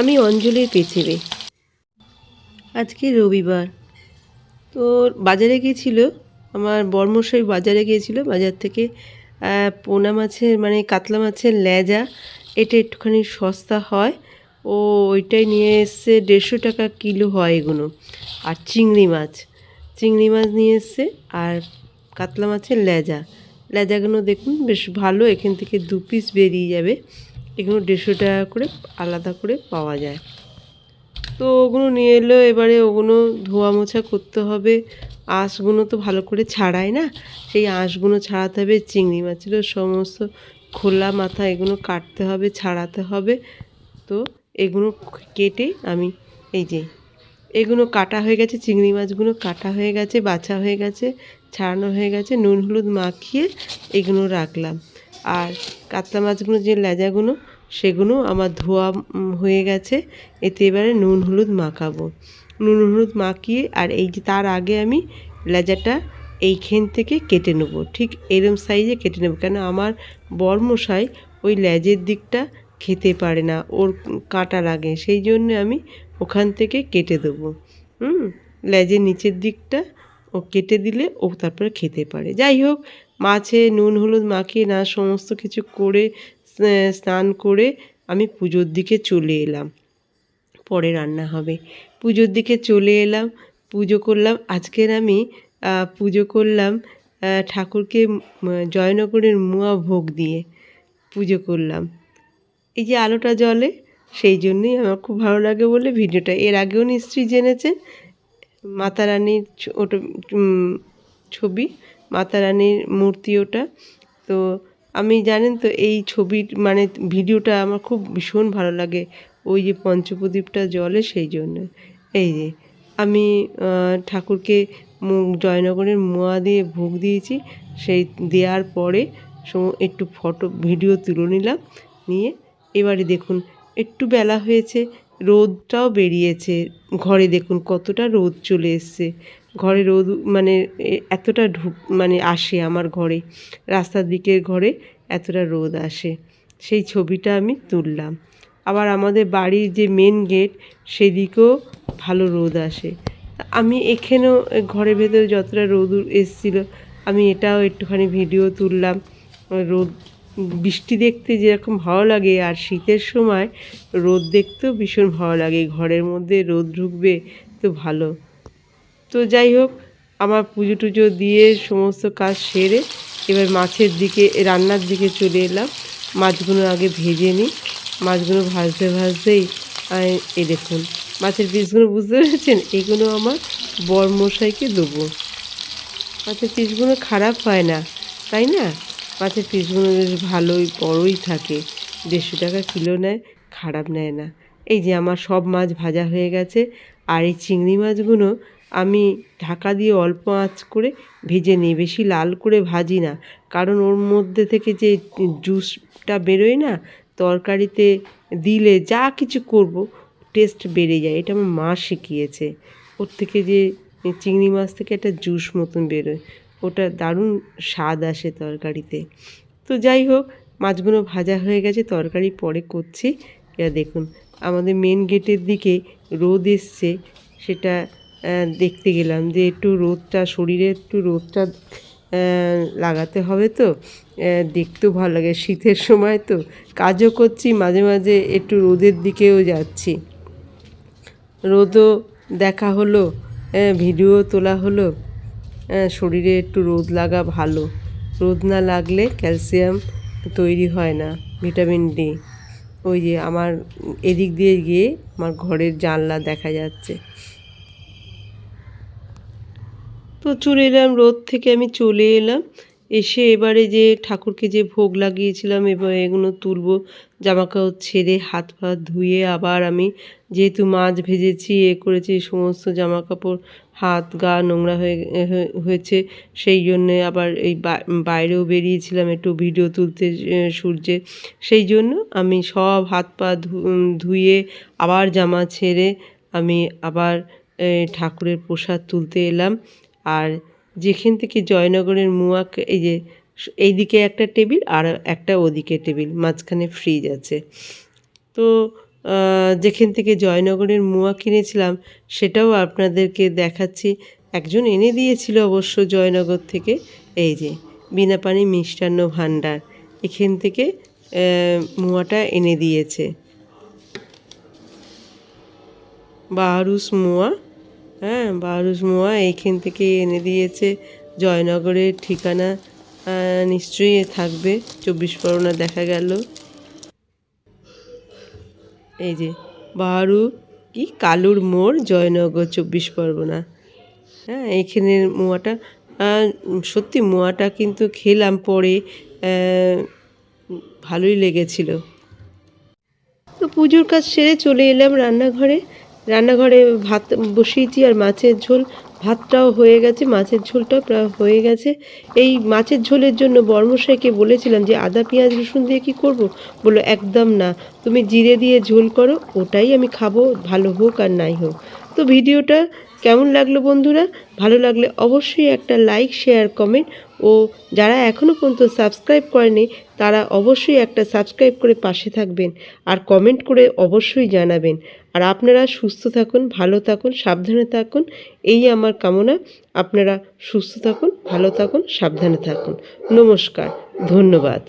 আমি অঞ্জলির পেছনে আজকে রবিবার। তো বাজারে গিয়েছিল, আমার বর্মশাই বাজারে গিয়েছিল, বাজার থেকে পোনা মাছের মানে কাতলা মাছের লেজা, এটা একটুখানি সস্তা হয়, ও ওইটাই নিয়ে এসছে, দেড়শো টাকা কিলো হয় এগুলো, আর চিংড়ি মাছ। চিংড়ি মাছ নিয়ে এসছে, আর কাতলা মাছের লেজা। লেজাগুলো দেখুন, বেশ ভালো, এখান থেকে দু পিস বেরিয়ে যাবে। এগুলো দেড়শো টাকা করে আলাদা করে পাওয়া যায়। তো ওগুলো নিয়ে এলো, এবারে ওগুলো ধোয়া মোছা করতে হবে। আঁশগুলো তো ভালো করে ছাড়ায় না? সেই আঁশগুলো ছাড়াতে হবে, চিংড়ি মাছেরও সমস্ত খোলা মাথা এগুলো কাটতে হবে, ছাড়াতে হবে। তো এগুলো কেটে আমি এই যে, এগুলো কাটা হয়ে গেছে, চিংড়ি মাছগুলো কাটা হয়ে গেছে, বাছা হয়ে গেছে, ছাড়ানো হয়ে গেছে, নুন, হলুদ মাখিয়ে এগুলো রাখলাম। আর কাতলা মাছগুলো যে লেজাগুলো সেগুলো আমার ধোয়া হয়ে গেছে। এতে এবারে নুন, হলুদ মাখাবো। নুন, হলুদ মাখিয়ে আর এই যে তার আগে আমি লেজাটা এইখান থেকে কেটে নেব। ঠিক এরম সাইজে কেটে নেব। কেন আমার বর্মশাই ওই লেজের দিকটা খেতে পারে না, ওর কাঁটা লাগে। সেই জন্য আমি ওখান থেকে কেটে দেবো। হুম, লেজের নিচের দিকটা ও কেটে দিলে ও তারপরে খেতে পারে। যাই হোক, মাছে নুন, হলুদ মাখিয়ে না সমস্ত কিছু করে স্নান করে আমি পুজোর দিকে চলে এলাম। পরে রান্না হবে। পুজোর দিকে চলে এলাম, পুজো করলাম। আজকের আমি পুজো করলাম ঠাকুরকে জয়নগরের মুয়া ভোগ দিয়ে পুজো করলাম। এই যে আলোটা জ্বলে, সেই জন্যই আমার খুব ভালো লাগে বলে ভিডিওটা। এর আগেও নিশ্চয়ই জেনেছেন, মাতা রানীর ওটা ছবি, মাতা রানীর মূর্তি ওটা। তো আমি জানেন তো, এই ছবির মানে ভিডিওটা আমার খুব ভীষণ ভালো লাগে। ওই যে পঞ্চপ্রদীপটা জলে, সেই জন্য। এই যে, আমি ঠাকুরকে জয়নগরের মোয়া দিয়ে ভোগ দিয়েছি। সেই দেওয়ার পরে একটু ফটো, ভিডিও তুলে নিলাম। নিয়ে এবারে দেখুন, একটু বেলা হয়েছে, রোদটাও বেরিয়েছে। ঘরে দেখুন কতটা রোদ চলে এসছে। ঘরে রোদ মানে এতটা ঢুক মানে আসে আমার ঘরে। রাস্তার দিকের ঘরে এতটা রোদ আসে। সেই ছবিটা আমি তুললাম। আবার আমাদের বাড়ির যে মেন গেট সেদিকেও ভালো রোদ আসে। আমি এখানেও ঘরের ভেতরে যতটা রোদ এসছিল, আমি এটাও একটুখানি ভিডিও তুললাম। রোদ, বৃষ্টি দেখতে যেরকম ভালো লাগে, আর শীতের সময় রোদ দেখতেও ভীষণ ভালো লাগে। ঘরের মধ্যে রোদ ঢুকবে তো ভালো। তো যাই হোক, আমার পুজো টুজো দিয়ে সমস্ত কাজ সেরে এবার মাছের দিকে, রান্নার দিকে চলে এলাম। মাছগুলো আগে ভেজে নিই। মাছগুলো ভাজতে, ভাজতেই এ দেখুন, মাছের পিসগুলো বুঝতে পেরেছেন? এগুলো আমার বরমশাইকে দেবো। মাছের পিসগুলো খারাপ হয় না, তাই না? মাছের পিসগুলো বেশ ভালোই, বড়ই থাকে। দেড়শো টাকা কিলো নেয়, খারাপ নেয় না। এই যে আমার সব মাছ ভাজা হয়ে গেছে। আর এই চিংড়ি মাছগুলো আমি ঢাকা দিয়ে অল্প আঁচ করে ভেজে নিই, বেশি লাল করে ভাজি না। কারণ ওর মধ্যে থেকে যে জুসটা বেরোয় না, তরকারিতে দিলে যা কিছু করব টেস্ট বেড়ে যায়। এটা আমার মা শিখিয়েছে। ওর থেকে যে চিংড়ি মাছ থেকে একটা জুস মতন বেরোয়, ওটা দারুণ স্বাদ আসে তরকারিতে। তো যাই হোক, মাছগুলো ভাজা হয়ে গেছে, তরকারি পরে করছি। এবার দেখুন, আমাদের মেন গেটের দিকে রোদ এসছে, সেটা দেখতে গেলাম যে একটু রোদটা, শরীরে একটু রোদটা লাগাতে হবে তো। দেখতেও ভালো লাগে, শীতের সময় তো কাজও করছি, মাঝে মাঝে একটু রোদের দিকেও যাচ্ছি। রোদও দেখা হলো ভিডিও তোলা হলো শরীরে একটু রোদ লাগা ভালো। রোদ না লাগলে ক্যালসিয়াম তৈরি হয় না, ভিটামিন ডি। ওই যে আমার এদিক দিয়ে গিয়ে আমার ঘরের জানলা দেখা যাচ্ছে। চলে এলাম, রোদ থেকে আমি চলে এলাম। এসে এবারে যে ঠাকুরকে যে ভোগ লাগিয়েছিলাম, এবার এগুলো তুলবো জামা কাপড় ছেড়ে হাত পা ধুয়ে আবার আমি যেহেতু মাছ ভেজেছি, এ করেছি সমস্ত জামা কাপড় হাত, গা নোংরা হয়ে হয়ে- হয়েছে, সেই জন্যে আবার এই বাইরেও বেরিয়েছিলাম একটু ভিডিও তুলতে সূর্যে। সেই জন্য আমি সব হাত পা ধুয়ে আবার জামা ছেড়ে আমি আবার ঠাকুরের প্রসাদ তুলতে এলাম। আর যেখান থেকে জয়নগরের মুয়াক এই যে এইদিকে একটা টেবিল আর একটা ওদিকে টেবিল, মাঝখানে ফ্রিজ আছে। তো যেখান থেকে জয়নগরের মোয়া কিনেছিলাম, সেটাও আপনাদেরকে দেখাচ্ছি। একজন এনে দিয়েছিল অবশ্য জয়নগর থেকে, এই যে বিনা পানি মিষ্টান্ন ভাণ্ডার, এখান থেকে মোয়াটা এনে দিয়েছে। বাহারুস মোয়া হ্যাঁ বাহারুস মোয়া এইখান থেকে এনে দিয়েছে। জয়নগরের ঠিকানা নিশ্চয়ই থাকবে। চব্বিশ পরগনা দেখা গেল। এই যে বাহারু কি কালুর মোড়, জয়নগর, চব্বিশ পরগনা। হ্যাঁ এইখানের মোয়াটা সত্যি মোয়াটা কিন্তু খেলাম পরে ভালোই লেগেছিল। তো পুজোর কাজ সেরে চলে এলাম রান্নাঘরে। রান্নাঘরে ভাত বসিয়েছি আর মাছের ঝোল, ভাতটাও হয়ে গেছে, মাছের ঝোলটাও প্রায় হয়ে গেছে। এই মাছের ঝোলের জন্য বর্মশাইকে বলেছিলাম যে, আদা, পেঁয়াজ, রসুন দিয়ে কি করব? বলল, একদম না। তুমি জিরে দিয়ে ঝোল করো, ওটাই আমি খাব, ভালো হোক আর নাই হোক। তো ভিডিওটা কেমন লাগল বন্ধুরা? ভালো লাগলে অবশ্যই একটা লাইক, শেয়ার, কমেন্ট ও যারা এখনও পর্যন্ত সাবস্ক্রাইব করেনি, তারা অবশ্যই একটা সাবস্ক্রাইব করে পাশে থাকবেন আর কমেন্ট করে অবশ্যই জানাবেন। আর আপনারা সুস্থ থাকুন, ভালো থাকুন, সাবধানে থাকুন। এই আমার কামনা। আপনারা সুস্থ থাকুন, ভালো থাকুন, সাবধানে থাকুন। নমস্কার, ধন্যবাদ।